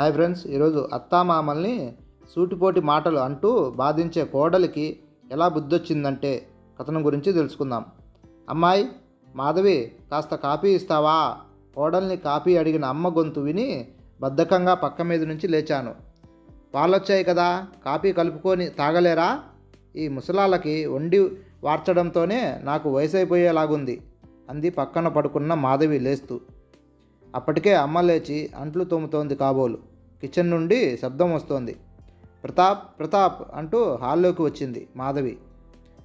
Hi friends ఈరోజు అత్తామామల్ని సూటిపోటి మాటలు అంటూ బాధించే కోడలికి ఎలా బుద్ధొచ్చిందంటే కథనం గురించి తెలుసుకుందాం. అమ్మాయి మాధవి కాస్త కాపీ ఇస్తావా? కోడల్ని కాపీ అడిగిన అమ్మ గొంతు విని బద్ధకంగా పక్క మీద నుంచి లేచాను. పాలొచ్చాయి కదా కాపీ కలుపుకొని తాగలేరా? ఈ ముసలాలకి వండి వార్చడంతోనే నాకు వయసు అంది పక్కన పడుకున్న మాధవి లేస్తూ. అప్పటికే అమ్మ లేచి అంట్లు తోముతోంది కాబోలు. కిచెన్ నుండి శబ్దం వస్తోంది. ప్రతాప్ ప్రతాప్ అంటూ హాల్లోకి వచ్చింది మాధవి.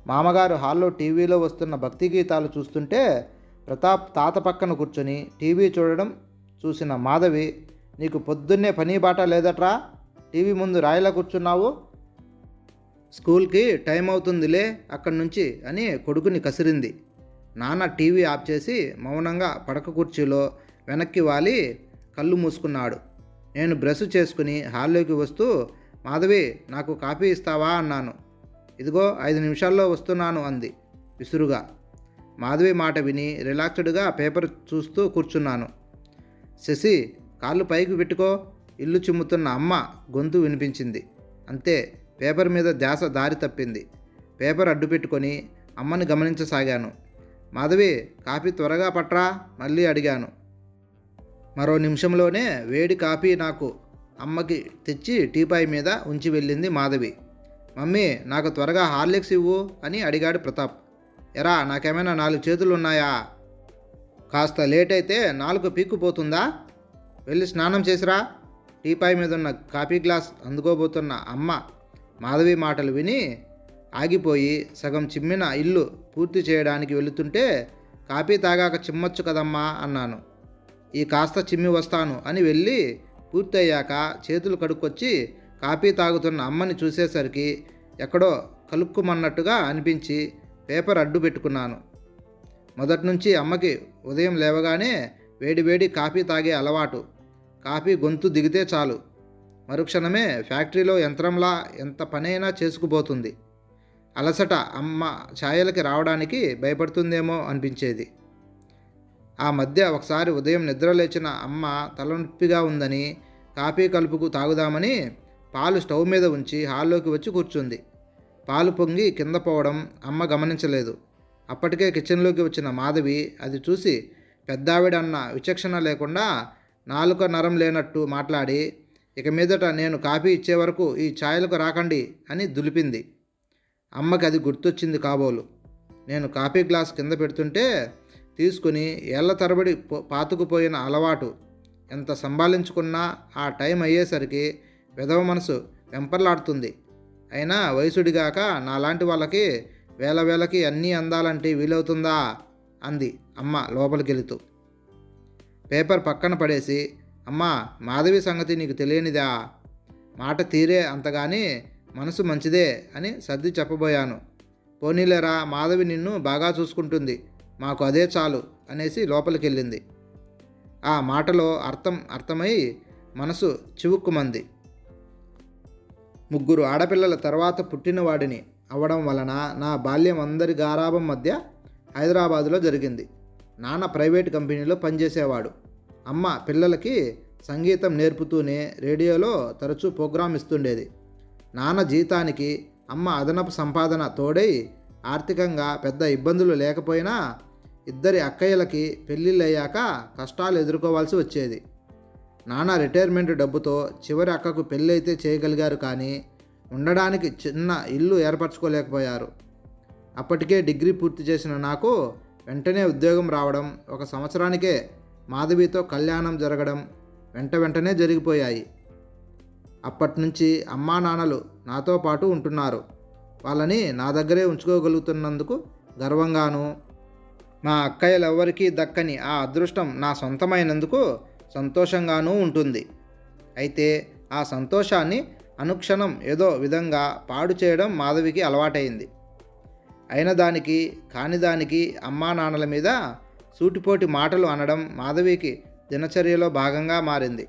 మామగారు హాల్లో టీవీలో వస్తున్న భక్తి గీతాలు చూస్తుంటే ప్రతాప్ తాత పక్కన కూర్చొని టీవీ చూడడం చూసిన మాధవి నీకు పొద్దున్నే పని బాట లేదట్రా? టీవీ ముందు రాయిలా కూర్చున్నావు? స్కూల్కి టైం అవుతుందిలే అక్కడి నుంచి అని కొడుకుని కసిరింది. నాన్న టీవీ ఆఫ్ చేసి మౌనంగా పడక కుర్చీలో వెనక్కి వాలి కళ్ళు మూసుకున్నాడు. నేను బ్రష్ చేసుకుని హాల్లోకి వస్తూ మాధవి నాకు కాఫీ ఇస్తావా? అన్నాను. ఇదిగో ఐదు నిమిషాల్లో వస్తున్నాను అంది విసురుగా. మాధవి మాట విని రిలాక్స్డ్గా పేపర్ చూస్తూ కూర్చున్నాను. శశి కాళ్ళు పైకి పెట్టుకో. ఇల్లు చిమ్ముతున్న అమ్మ గొంతు వినిపించింది. అంతే పేపర్ మీద ధ్యాస దారి తప్పింది. పేపర్ అడ్డు పెట్టుకొని అమ్మని గమనించసాగాను. మాధవి కాఫీ త్వరగా పట్రా మళ్ళీ అడిగాను. మరో నిమిషంలోనే వేడి కాఫీ నాకు అమ్మకి తెచ్చి టీపాయ్ మీద ఉంచి వెళ్ళింది మాధవి. మమ్మీ నాకు త్వరగా హార్లిక్స్ ఇవ్వు అని అడిగాడు ప్రతాప్. ఎరా నాకేమైనా నాలుగు చేతులు ఉన్నాయా కాస్త లేట్ అయితే నాలుగు పీక్కుపోతుందా? వెళ్ళి స్నానం చేసిరా. టీపాయ్ మీద ఉన్న కాఫీ గ్లాస్ అందుకోబోతున్న అమ్మ మాధవి మాటలు విని ఆగిపోయి సగం చిమ్మిన ఇల్లు పూర్తి చేయడానికి వెళుతుంటే కాఫీ తాగాక చిమ్మొచ్చు కదమ్మా అన్నాను. ఈ కాస్త చిమ్మి వస్తాను అని వెళ్ళి పూర్తయ్యాక చేతులు కడుక్కొచ్చి కాఫీ తాగుతున్న అమ్మని చూసేసరికి ఎక్కడో కలుక్కుమన్నట్టుగా అనిపించి పేపర్ అడ్డు పెట్టుకున్నాను. మొదటి నుంచి అమ్మకి ఉదయం లేవగానే వేడివేడి కాఫీ తాగే అలవాటు. కాఫీ గొంతు దిగితే చాలు. మరుక్షణమే ఫ్యాక్టరీలో యంత్రంలా ఎంత పనైనా చేసుకుపోతుంది. అలసట అమ్మ ఛాయలకి రావడానికి భయపడుతుందేమో అనిపించేది. ఆ మధ్య ఒకసారి ఉదయం నిద్రలేచిన అమ్మ తలనొప్పిగా ఉందని కాఫీ కలుపుకు తాగుదామని పాలు స్టవ్ మీద ఉంచి హాల్లోకి వచ్చి కూర్చుంది. పాలు పొంగి కింద పోవడం అమ్మ గమనించలేదు. అప్పటికే కిచెన్లోకి వచ్చిన మాధవి అది చూసి పెద్దావిడన్న విచక్షణ లేకుండా నాలుక నరం లేనట్టు మాట్లాడి ఇక మీదట నేను కాఫీ ఇచ్చే వరకు ఈ ఛాయలకు రాకండి అని దులిపింది. అమ్మకి అది గుర్తొచ్చింది కాబోలు. నేను కాఫీ గ్లాస్ కింద పెడుతుంటే తీసుకుని ఏళ్ళ తరబడి పాతుకుపోయిన అలవాటు ఎంత సంభాళించుకున్నా ఆ టైం అయ్యేసరికి విధవ మనసు వెంపర్లాడుతుంది. అయినా వయసుడిగాక నాలాంటి వాళ్ళకి వేల వేలకి అన్నీ అందాలంటే వీలవుతుందా? అంది అమ్మ లోపలికెళుతూ. పేపర్ పక్కన పడేసి అమ్మా మాధవి సంగతి నీకు తెలియనిదా? మాట తీరే అంతగాని మనసు మంచిదే అని సర్ది చెప్పబోయాను. పోనీలేరా మాధవి నిన్ను బాగా చూసుకుంటుంది. మాకు అదే చాలు అనేసి లోపలికి వెళ్ళింది ఆ మాటలో అర్థం అర్థమై మనసు చివుక్కుమంది. ముగ్గురు ఆడపిల్లల తర్వాత పుట్టినవాడిని అవ్వడం వలన నా బాల్యం అందరి గారాభం మధ్య హైదరాబాదులో జరిగింది. నాన్న ప్రైవేట్ కంపెనీలో పనిచేసేవాడు. అమ్మ పిల్లలకి సంగీతం నేర్పుతూనే రేడియోలో తరచూ ప్రోగ్రాం ఇస్తుండేది. నాన్న జీతానికి అమ్మ అదనపు సంపాదన తోడై ఆర్థికంగా పెద్ద ఇబ్బందులు లేకపోయినా ఇద్దరి అక్కయ్యలకి పెళ్ళిళ్ళయ్యాక కష్టాలు ఎదుర్కోవాల్సి వచ్చేది. నాన్న రిటైర్మెంట్ డబ్బుతో చివరి అక్కకు పెళ్ళైతే చేయగలిగారు కానీ ఉండడానికి చిన్న ఇల్లు ఏర్పరచుకోలేకపోయారు. అప్పటికే డిగ్రీ పూర్తి చేసిన నాకు వెంటనే ఉద్యోగం రావడం ఒక సంవత్సరానికే మాధవితో కళ్యాణం జరగడం వెంట వెంటనే జరిగిపోయాయి. అప్పటి నుంచి అమ్మా నాన్నలు నాతో పాటు ఉంటున్నారు. వాళ్ళని నా దగ్గరే ఉంచుకోగలుగుతున్నందుకు గర్వంగాను. మా అక్కయ్యలెవ్వరికీ దక్కని ఆ అదృష్టం నా సొంతమైనందుకు సంతోషంగానూ ఉంటుంది. అయితే ఆ సంతోషాన్ని అనుక్షణం ఏదో విధంగా పాడు చేయడం మాధవికి అలవాటైంది. అయిన దానికి కాని దానికి అమ్మా నాన్నల మీద సూటిపోటి మాటలు అనడం మాధవికి దినచర్యలో భాగంగా మారింది.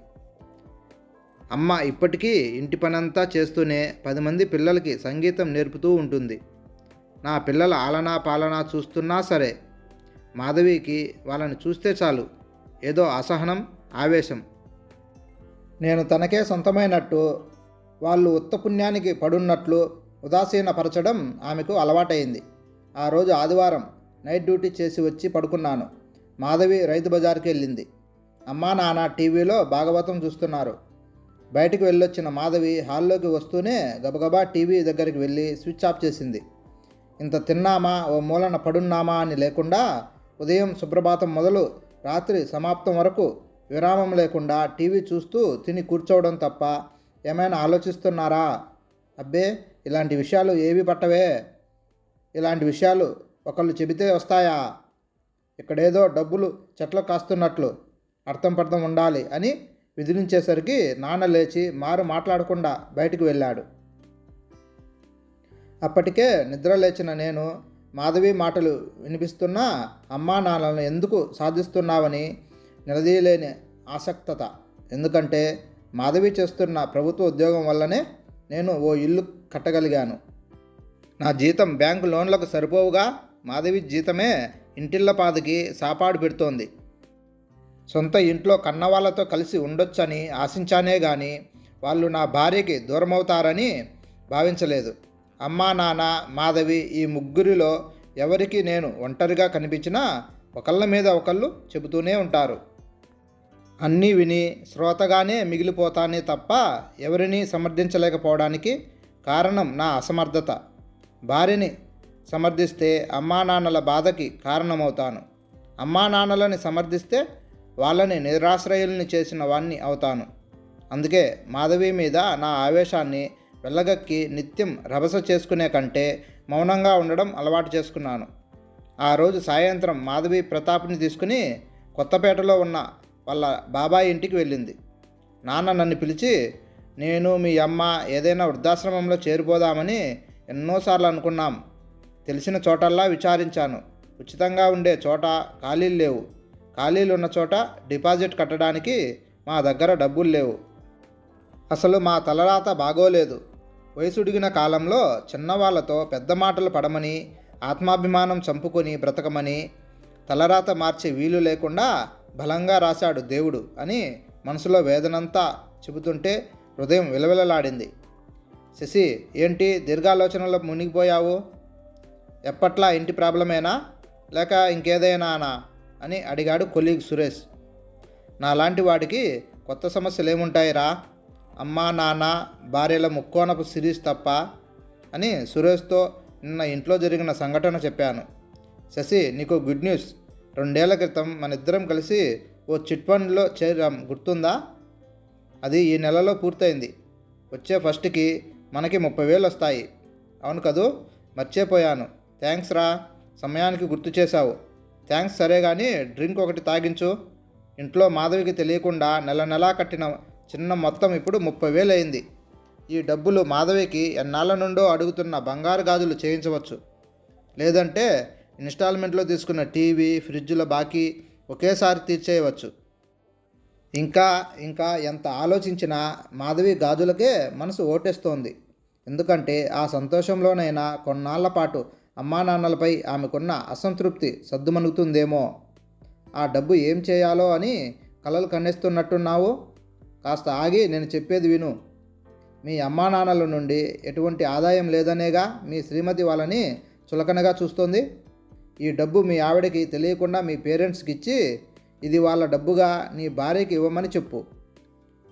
అమ్మ ఇప్పటికీ ఇంటి పనంతా చేస్తూనే పది మంది పిల్లలకి సంగీతం నేర్పుతూ ఉంటుంది. నా పిల్లల ఆలనా పాలనా చూస్తున్నా సరే మాధవికి వాళ్ళని చూస్తే చాలు. ఏదో అసహనం ఆవేశం. నేను తనకే సొంతమైనట్టు వాళ్ళు ఉత్తపుణ్యానికి పడున్నట్లు ఉదాసీనపరచడం ఆమెకు అలవాటైంది ఆ రోజు ఆదివారం నైట్ డ్యూటీ చేసి వచ్చి పడుకున్నాను. మాధవి రైతు బజార్కి వెళ్ళింది అమ్మా నాన్న టీవీలో భాగవతం చూస్తున్నారు. బయటికి వెళ్ళొచ్చిన మాధవి హాల్లోకి వస్తూనే గబగబా టీవీ దగ్గరికి వెళ్ళి స్విచ్ ఆఫ్ చేసింది. ఇంత తిన్నామా? ఓ మూలన పడున్నామా? అని లేకుండా ఉదయం సుప్రభాతం మొదలు రాత్రి సమాప్తం వరకు విరామం లేకుండా టీవీ చూస్తూ తిని కూర్చోవడం తప్ప ఏమైనా ఆలోచిస్తున్నారా? అబ్బే ఇలాంటి విషయాలు ఏవి పట్టవే. ఇలాంటి విషయాలు ఒకళ్ళు చెబితే వస్తాయా? ఇక్కడేదో డబ్బులు చెట్లు కాస్తున్నట్లు అర్థం పర్థం ఉండాలి అని విధిలించేసరికి నాన్న లేచి మారు మాట్లాడకుండా బయటికి వెళ్ళాడు. అప్పటికే నిద్ర లేచిన నేను మాధవి మాటలు వినిపిస్తున్నా అమ్మా నాన్నలను ఎందుకు సాధిస్తున్నావని నిలదీయలేని ఆసక్తత. ఎందుకంటే మాధవి చేస్తున్న ప్రభుత్వ ఉద్యోగం వల్లనే నేను ఓ ఇల్లు కట్టగలిగాను. నా జీతం బ్యాంకు లోన్లకు సరిపోవుగా మాధవి జీతమే ఇంటిళ్ళపాదికి సాపాడు పెడుతోంది. సొంత ఇంట్లో కన్నవాళ్ళతో కలిసి ఉండొచ్చని ఆశించానే గాని వాళ్ళు నా భార్యకి దూరమవుతారని భావించలేదు. అమ్మా నాన్న మాధవి ఈ ముగ్గురిలో ఎవరికి నేను ఒంటరిగా కనిపించినా ఒకళ్ళ మీద ఒకళ్ళు చెబుతూనే ఉంటారు. అన్నీ విని శ్రోతగానే మిగిలిపోతానే తప్ప ఎవరిని సమర్థించలేకపోవడానికి కారణం నా అసమర్థత. భార్యని సమర్థిస్తే అమ్మా నాన్నల బాధకి కారణమవుతాను. అమ్మా నాన్నలని సమర్థిస్తే వాళ్ళని నిరాశ్రయుల్ని చేసిన వాణ్ణి అవుతాను. అందుకే మాధవి మీద నా ఆవేశాన్ని వెళ్ళగక్కి నిత్యం రభస చేసుకునే కంటే మౌనంగా ఉండడం అలవాటు చేసుకున్నాను. ఆ రోజు సాయంత్రం మాధవి ప్రతాప్ని తీసుకుని కొత్తపేటలో ఉన్న వాళ్ళ బాబాయ్ ఇంటికి వెళ్ళింది. నాన్న నన్ను పిలిచి నేను మీ అమ్మ ఏదైనా వృద్ధాశ్రమంలో చేరిపోదామని ఎన్నోసార్లు అనుకున్నాం. తెలిసిన చోటల్లా విచారించాను. ఉచితంగా ఉండే చోట ఖాళీలు లేవు. ఖాళీలు ఉన్న చోట డిపాజిట్ కట్టడానికి మా దగ్గర డబ్బులు లేవు. అసలు మా తలరాత బాగోలేదు. వయసుడిగిన కాలంలో చిన్నవాళ్ళతో పెద్ద మాటలు పడమని ఆత్మాభిమానం చంపుకొని బ్రతకమని తలరాత మార్చే వీలు లేకుండా బలంగా రాశాడు దేవుడు అని మనసులో వేదనంతా చెబుతుంటే హృదయం విలవిలలాడింది. శశి ఏంటి దీర్ఘాలోచనలో మునిగిపోయావు? ఎప్పట్లా ఇంటి ప్రాబ్లమేనా? లేక ఇంకేదైనానా అని అడిగాడు కొలీగ్ సురేష్. నాలాంటి వాడికి కొత్త సమస్యలు ఏముంటాయిరా? అమ్మా నాన్న భార్యల ముక్కోనపు సిరీస్ తప్ప అని సురేష్తో నిన్న ఇంట్లో జరిగిన సంఘటన చెప్పాను. శశి నీకు గుడ్ న్యూస్. రెండేళ్ళ క్రితం మన ఇద్దరం కలిసి ఓ చిట్ ఫండ్లో చేరాం గుర్తుందా? అది ఈ నెలలో పూర్తయింది. వచ్చే ఫస్ట్కి మనకి ముప్పై వేలు వస్తాయి. అవును కదూ? మర్చిపోయాను. థ్యాంక్స్ రా. సమయానికి గుర్తు చేశావు. థ్యాంక్స్ సరే కానీ డ్రింక్ ఒకటి తాగించు. ఇంట్లో మాధవికి తెలియకుండా నెల నెలా కట్టిన చిన్న మొత్తం ఇప్పుడు ముప్పై వేలు అయింది. ఈ డబ్బులు మాధవికి ఎన్నాళ్ళ నుండో అడుగుతున్న బంగారు గాజులు చేయించవచ్చు. లేదంటే ఇన్స్టాల్మెంట్లో తీసుకున్న టీవీ ఫ్రిడ్జ్ల బాకీ ఒకేసారి తీర్చేయవచ్చు. ఇంకా ఇంకా ఎంత ఆలోచించినా మాధవి గాజులకే మనసు ఓటేస్తోంది. ఎందుకంటే ఆ సంతోషంలోనైనా కొన్నాళ్ళ పాటు అమ్మానాన్నలపై ఆమెకున్న అసంతృప్తి సద్దుమణుగుతుందేమో. ఆ డబ్బు ఏం చేయాలో అని కలలు కన్నేస్తున్నట్టున్నావు? కాస్త ఆగి నేను చెప్పేది విను. మీ అమ్మానాన్నల నుండి ఎటువంటి ఆదాయం లేదనేగా మీ శ్రీమతి వాళ్ళని చులకనగా చూస్తోంది. ఈ డబ్బు మీ ఆవిడకి తెలియకుండా మీ పేరెంట్స్కి ఇచ్చి ఇది వాళ్ళ డబ్బుగా నీ భార్యకి ఇవ్వమని చెప్పు.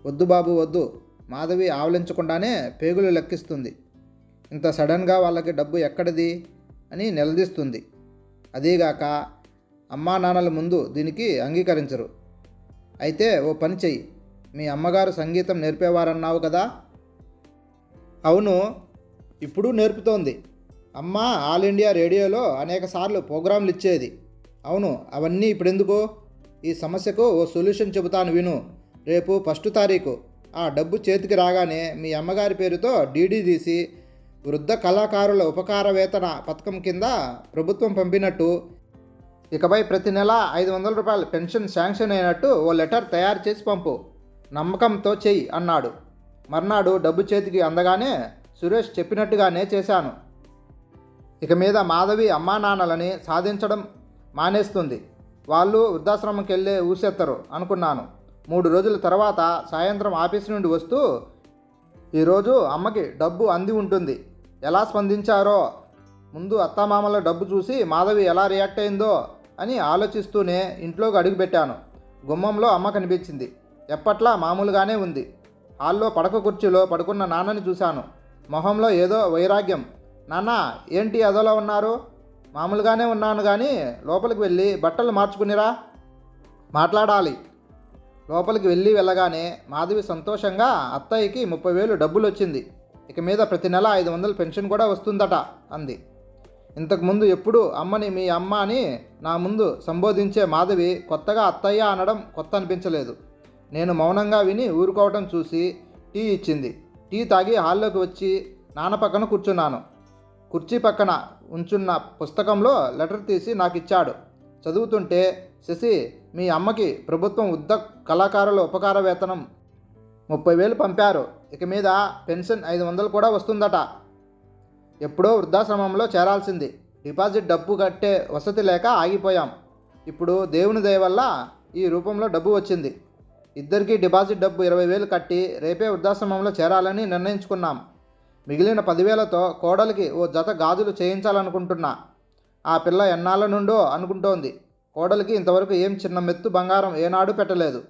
వద్దు బాబు వద్దు. మాధవి ఆవలించకుండానే పేగులు లెక్కిస్తుంది. ఇంత సడన్గా వాళ్ళకి డబ్బు ఎక్కడిది? అని నిలదీస్తుంది. అదీగాక అమ్మా నాన్నల ముందు దీనికి అంగీకరించరు. అయితే ఓ పని చెయ్యి. మీ అమ్మగారు సంగీతం నేర్పేవారన్నావు కదా? అవును ఇప్పుడు నేర్పుతోంది. అమ్మ ఆల్ ఇండియా రేడియోలో అనేక సార్లు ప్రోగ్రాంలు ఇచ్చేది. అవును అవన్నీ ఇప్పుడెందుకు? ఈ సమస్యకు ఓ సొల్యూషన్ చెబుతాను విను. రేపు ఫస్ట్ తారీఖు. ఆ డబ్బు చేతికి రాగానే మీ అమ్మగారి పేరుతో డీడీ తీసి వృద్ధ కళాకారుల ఉపకార వేతన పథకం కింద ప్రభుత్వం పంపినట్టు. ఇకపై ప్రతి నెల ఐదు వందల రూపాయల పెన్షన్ శాంక్షన్ అయినట్టు ఓ లెటర్ తయారు చేసి పంపు. నమ్మకంతో చెయ్యి అన్నాడు. మర్నాడు డబ్బు చేతికి అందగానే సురేష్ చెప్పినట్టుగానే చేశాను. ఇక మీద మాధవి అమ్మా నాన్నలని సాధించడం మానేస్తుంది. వాళ్ళు వృద్ధాశ్రమంకి వెళ్ళే ఊసెత్తరు అనుకున్నాను. మూడు రోజుల తర్వాత సాయంత్రం ఆఫీస్ నుండి వస్తూ ఈరోజు అమ్మకి డబ్బు అంది ఉంటుంది. ఎలా స్పందించారో ముందు అత్తమామల డబ్బు చూసి మాధవి ఎలా రియాక్ట్ అయిందో అని ఆలోచిస్తూనే ఇంట్లోకి అడుగుపెట్టాను. గుమ్మంలో అమ్మ కనిపించింది. ఎప్పట్లా మామూలుగానే ఉంది. హాల్లో పడక కుర్చీలో పడుకున్న నాన్నని చూశాను. మొహంలో ఏదో వైరాగ్యం. నాన్న ఏంటి అదోలో ఉన్నారు? మామూలుగానే ఉన్నాను కానీ లోపలికి వెళ్ళి బట్టలు మార్చుకునిరా. మాట్లాడాలి. లోపలికి వెళ్ళి వెళ్ళగానే మాధవి సంతోషంగా అత్తయ్యకి ముప్పై వేలు డబ్బులు వచ్చింది ఇక మీద ప్రతి నెల ఐదు వందలు పెన్షన్ కూడా వస్తుందట అంది. ఇంతకుముందు ఎప్పుడు అమ్మని మీ అమ్మ అని నా ముందు సంబోధించే మాధవి కొత్తగా అత్తయ్య అనడం కొత్త అనిపించలేదు. నేను మౌనంగా విని ఊరుకోవటం చూసి టీ ఇచ్చింది. టీ తాగి హాల్లోకి వచ్చి నాన్న పక్కన కూర్చున్నాను. కుర్చీ పక్కన ఉంచున్న పుస్తకంలో లెటర్ తీసి నాకు ఇచ్చాడు చదువుతుంటే శశి మీ అమ్మకి ప్రభుత్వం ఉద్ద కళాకారుల ఉపకార వేతనం ముప్పై వేలు పంపారు. ఇక మీద పెన్షన్ ఐదు వందలు కూడా వస్తుందట. ఎప్పుడో వృద్ధాశ్రమంలో చేరాల్సింది. డిపాజిట్ డబ్బు కట్టే వసతి లేక ఆగిపోయాం. ఇప్పుడు దేవుని దయ వల్ల ఈ రూపంలో డబ్బు వచ్చింది. ఇద్దరికీ డిపాజిట్ డబ్బు ఇరవై వేలు కట్టి రేపే వృద్ధాశ్రమంలో చేరాలని నిర్ణయించుకున్నాం. మిగిలిన పదివేలతో కోడలికి ఓ జత గాజులు చేయించాలనుకుంటున్నా. ఆ పిల్ల ఎన్నాళ్ళ నుండో అనుకుంటోంది. కోడలికి ఇంతవరకు ఏం చిన్న మెత్తు బంగారం ఏనాడు పెట్టలేదు.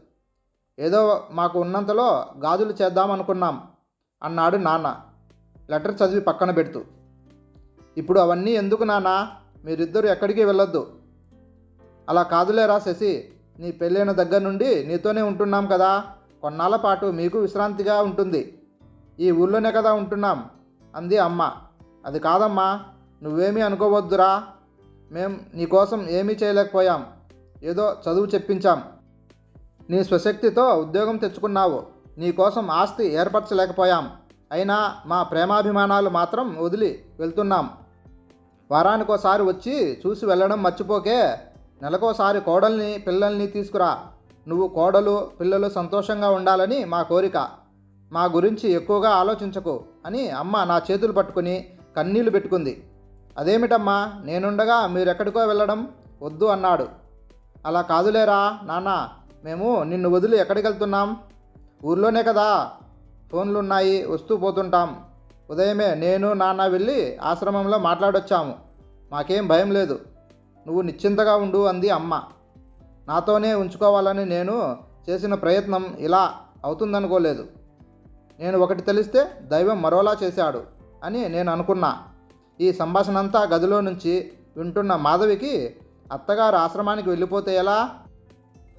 ఏదో మాకు ఉన్నంతలో గాజులు చేద్దామనుకున్నాం అన్నాడు నాన్న. లెటర్ చదివి పక్కన పెడుతూ. ఇప్పుడు అవన్నీ ఎందుకు నాన్న? మీరిద్దరు ఎక్కడికి వెళ్ళొద్దు. అలా కాదులేరా శశి? నీ పెళ్ళైన దగ్గర నుండి నీతోనే ఉంటున్నాం కదా. కొన్నాళ్ళ పాటు మీకు విశ్రాంతిగా ఉంటుంది. ఈ ఊళ్ళోనే కదా ఉంటున్నాం అంది అమ్మ. అది కాదమ్మా నువ్వేమీ అనుకోవద్దురా. మేం నీకోసం ఏమీ చేయలేకపోయాం. ఏదో చదువు చెప్పించాం. నీ స్వశక్తితో ఉద్యోగం తెచ్చుకున్నావు. నీకోసం ఆస్తి ఏర్పరచలేకపోయాం. అయినా మా ప్రేమాభిమానాలు మాత్రం వదిలి వెళ్తున్నాం. వారానికోసారి వచ్చి చూసి వెళ్ళడం మర్చిపోకే నెలకోసారి కోడల్ని పిల్లల్ని తీసుకురా. నువ్వు కోడలు పిల్లలు సంతోషంగా ఉండాలని మా కోరిక. మా గురించి ఎక్కువగా ఆలోచించకు అని అమ్మ నా చేతులు పట్టుకుని కన్నీళ్ళు పెట్టుకుంది. అదేమిటమ్మా? నేనుండగా మీరెక్కడికో వెళ్ళడం? వద్దు అన్నాడు. అలా కాదులేరా నాన్న. మేము నిన్ను వదిలి ఎక్కడికి వెళ్తున్నాం? ఊర్లోనే కదా. ఫోన్లున్నాయి వస్తూ పోతుంటాం. ఉదయమే నేను నాన్న వెళ్ళి ఆశ్రమంలో మాట్లాడొచ్చాము. మాకేం భయం లేదు. నువ్వు నిశ్చింతగా ఉండు అంది అమ్మ. నాతోనే ఉంచుకోవాలని నేను చేసిన ప్రయత్నం ఇలా అవుతుందనుకోలేదు. నేను ఒకటి తెలిస్తే దైవం మరోలా చేశాడు అని నేను అనుకున్నా. ఈ సంభాషణ అంతా గదిలో నుంచి వింటున్న మాధవికి అత్తగారు ఆశ్రమానికి వెళ్ళిపోతే ఎలా?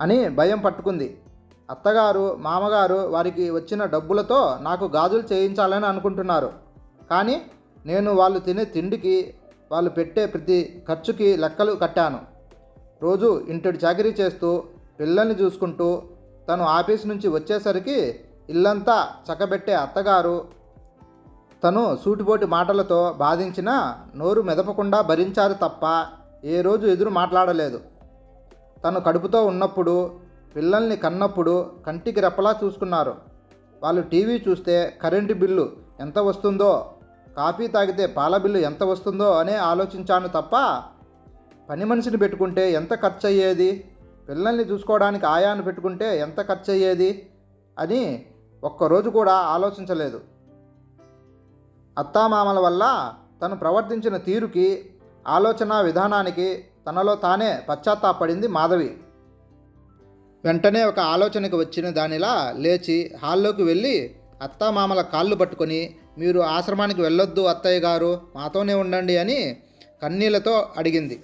అని భయం పట్టుకుంది. అత్తగారు మామగారు వారికి వచ్చిన డబ్బులతో నాకు గాజులు చేయించాలని అనుకుంటున్నారు. కానీ నేను వాళ్ళు తినే తిండికి వాళ్ళు పెట్టే ప్రతి ఖర్చుకి లెక్కలు కట్టాను. రోజు ఇంటి చాకరీ చేస్తూ పిల్లల్ని చూసుకుంటూ తను ఆఫీస్ నుంచి వచ్చేసరికి ఇల్లంతా చక్కబెట్టే అత్తగారు తను సూటిపోటి మాటలతో బాధించినా నోరు మెదపకుండా భరించారు తప్ప ఏ రోజు ఎదురు మాట్లాడలేదు. తను కడుపుతో ఉన్నప్పుడు పిల్లల్ని కన్నప్పుడు కంటికి రెప్పలా చూసుకున్నారు. వాళ్ళు టీవీ చూస్తే కరెంటు బిల్లు ఎంత వస్తుందో? కాఫీ తాగితే పాల బిల్లు ఎంత వస్తుందో? అనే ఆలోచించాను తప్ప పని మనిషిని పెట్టుకుంటే ఎంత ఖర్చు అయ్యేది పిల్లల్ని చూసుకోవడానికి ఆయాను పెట్టుకుంటే ఎంత ఖర్చు అయ్యేది అని ఒక్కరోజు కూడా ఆలోచించలేదు. అత్తామామల వల్ల తను ప్రవర్తించిన తీరుకి ఆలోచన విధానానికి తనలో తానే పశ్చాత్తాపడింది మాధవి. వెంటనే ఒక ఆలోచనకు వచ్చిన దానిలా లేచి హాల్లోకి వెళ్ళి అత్తామామల కాళ్ళు పట్టుకొని మీరు ఆశ్రమానికి వెళ్ళొద్దు అత్తయ్య గారు మాతోనే ఉండండి అని కన్నీళ్ళతో అడిగింది.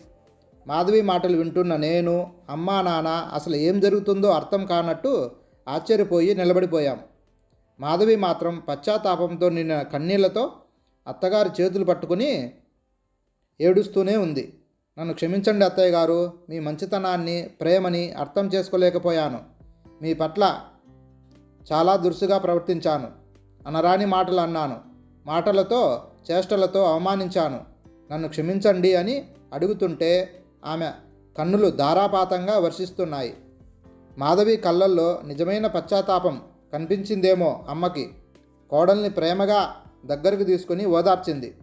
మాధవి మాటలు వింటున్న నేను అమ్మా నాన్న అసలు ఏం జరుగుతుందో అర్థం కానట్టు ఆశ్చర్యపోయి నిలబడిపోయాం. మాధవి మాత్రం పశ్చాత్తాపంతో నిన్న కన్నీళ్ళతో అత్తగారి చేతులు పట్టుకుని ఏడుస్తూనే ఉంది. నన్ను క్షమించండి అత్తయ్య గారు మీ మంచితనాన్ని ప్రేమని అర్థం చేసుకోలేకపోయాను. మీ పట్ల చాలా దురుసుగా ప్రవర్తించాను. అనరాని మాటలు అన్నాను. మాటలతో చేష్టలతో అవమానించాను. నన్ను క్షమించండి అని అడుగుతుంటే ఆమె కన్నులు ధారాపాతంగా వర్షిస్తున్నాయి. మాధవి కళ్ళల్లో నిజమైన పశ్చాత్తాపం కనిపించిందేమో అమ్మకి. కోడల్ని ప్రేమగా దగ్గరకు తీసుకుని ఓదార్చింది.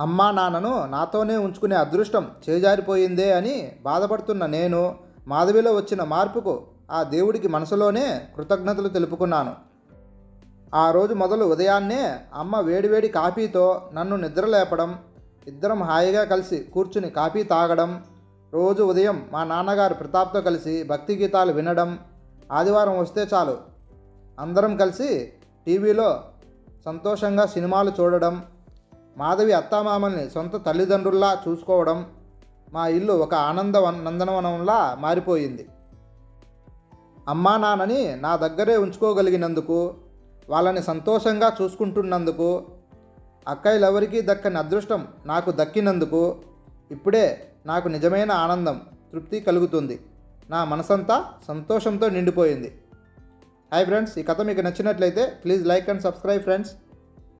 అమ్మా నాన్నను నాతోనే ఉంచుకునే అదృష్టం చేజారిపోయిందే అని బాధపడుతున్న నేను మాధవిలో వచ్చిన మార్పుకు ఆ దేవుడికి మనసులోనే కృతజ్ఞతలు తెలుపుకున్నాను. ఆ రోజు మొదలు ఉదయాన్నే అమ్మ వేడివేడి కాఫీతో నన్ను నిద్రలేపడం ఇద్దరం హాయిగా కలిసి కూర్చుని కాఫీ తాగడం రోజు ఉదయం మా నాన్నగారు ప్రతాప్తో కలిసి భక్తి గీతాలు వినడం ఆదివారం వస్తే చాలు. అందరం కలిసి టీవీలో సంతోషంగా సినిమాలు చూడడం మాధవి అత్తామామల్ని సొంత తల్లిదండ్రుల్లా చూసుకోవడం మా ఇల్లు ఒక ఆనంద నందనవనంలా మారిపోయింది. అమ్మా నాన్నని నా దగ్గరే ఉంచుకోగలిగినందుకు వాళ్ళని సంతోషంగా చూసుకుంటున్నందుకు అక్కయ్యలెవరికీ దక్కని అదృష్టం నాకు దక్కినందుకు ఇప్పుడే నాకు నిజమైన ఆనందం తృప్తి కలుగుతుంది. నా మనసంతా సంతోషంతో నిండిపోయింది. హాయ్ ఫ్రెండ్స్ ఈ కథ మీకు నచ్చినట్లయితే please like and subscribe friends.